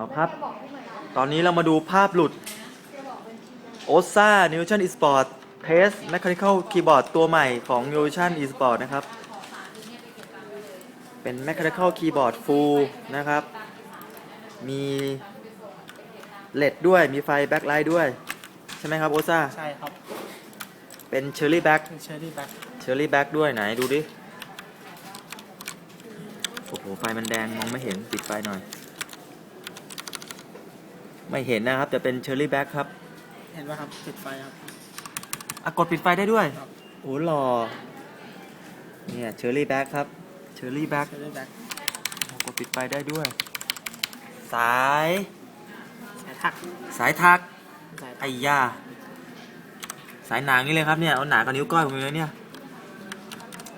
เอาครับตอนนี้เรามาดูภาพหลุด o s a n e w t i o n Esport Test Mechanical Keyboard ตัวใหม่ของ n e w t i o n Esport นะครับ เป็น Mechanical Keyboard Full นะครับ มีเลดด้วยมีไฟแบ็คไลท์ด้วย ใช่ไหมครับโอซาใช่ครับเป็นเชอร์รี่แบ็คเป็นเชอร์รี่แบ็คเชอร์รี่แบ็กด้วยไหนดูดิ โอ้โห ไฟมันแดง มองไม่เห็นปิดไฟหน่อย ไม่เห็นนะครับ แต่เป็นเชอร์รี่แบ็กครับเห็นว่าครับปิดไฟครับ อะกดปิดไฟได้ด้วยครับ โอ้หล่อเนี่ยเชอร์รี่แบ็กครับเชอร์รี่แบ็กเชอร์รี่แบ็คกดปิดไฟได้ด้วย สาย สายถักสายทักสายถัไอ้กยาสายหนางี้เลยครับเนี่ยเอาหนากว่านิ้วก้อยผมเลยเนี่ย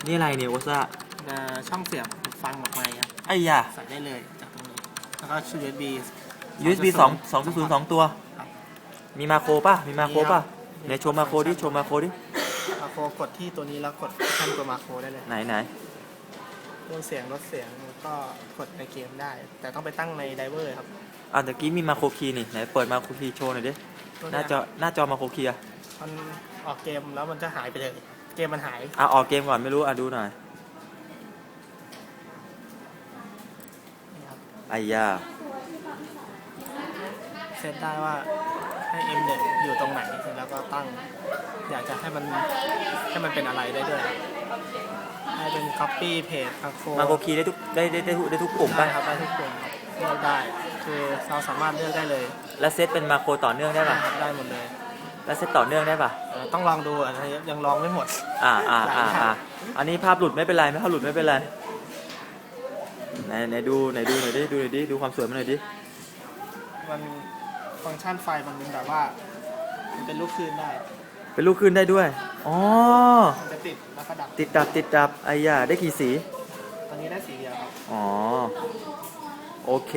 นี่อะไรเนี่ยโอซ่าเอ่อช่องเสียบฟังออกมาครับไอ้ยาใส่ได้เลยจากตรงนี้แล้วก็ชุด USB USB สองสองศูนย์สองตัว ครับ มีมาโครป่ะ มีมาโครป่ะมีครับไหนโชว์มาโครดิโชว์มาโครดิ มาโครกดที่ตัวนี้แล้วกดขั้นตัวมาโครได้เลยไหนไหนเรื่องเสียงลดเสียงแล้วก็กดในเกมได้ แต่ต้องไปตั้งในไดเวอร์ครับอะตะกี้มีมาโครคีย์นี่ไหนเปิดมาโครคีย์โชว์หน่อยดิ ตัวหเนี้น้ายจอหน้าจอมาโครคีย์อะมันออกเกมแล้วมันจะหายไปเลย เกมมันหาย อะออกเกมก่อนไม่รู้อะดูหน่อยนี่ครับ ไอ้ยา เซตได้ว่าให้ M1 อยู่ตรงไหนแล้วก็ตั้ง อยากจะให้มันให้มันเป็นอะไรได้ด้วยครับให้เป็น copy page มาโครมาโครคีย์ได้ทุกได้ได้ได้ทุกได้ทุกปุ่มได้ป่ะครับได้ทุกปุ่มครับเลือกได้ คือเราสามารถเลือกได้เลยแล้วเซตเป็นมาโครต่อเนื่องได้ป่ะครับได้หมดเลยแล้วเซตต่อเนื่องได้ป่ะเอ่อต้องลองดูอันนี้ยังลองไม่หมด อ่าอ่าอ่าหลายอย่างอ่าอันนี้ภาพหลุดไม่เป็นไรไม่ภาพหลุดไม่เป็นไรไหนไหนดูไหนดูหน่อยดิดูหน่อยดิดูความสวยมันหน่อยดิมัน ฟังก์ชันไฟมันเป็นแบบว่า มันเป็นลูกคลื่นได้ เป็นลูกขึ้นได้ด้วย อ๋อ มันจะติดแล้วก็ดับ ติดดับติดดับไอ้ยาได้กี่สี ตอนนี้ได้สีเดียวครับ อ๋อ โอเค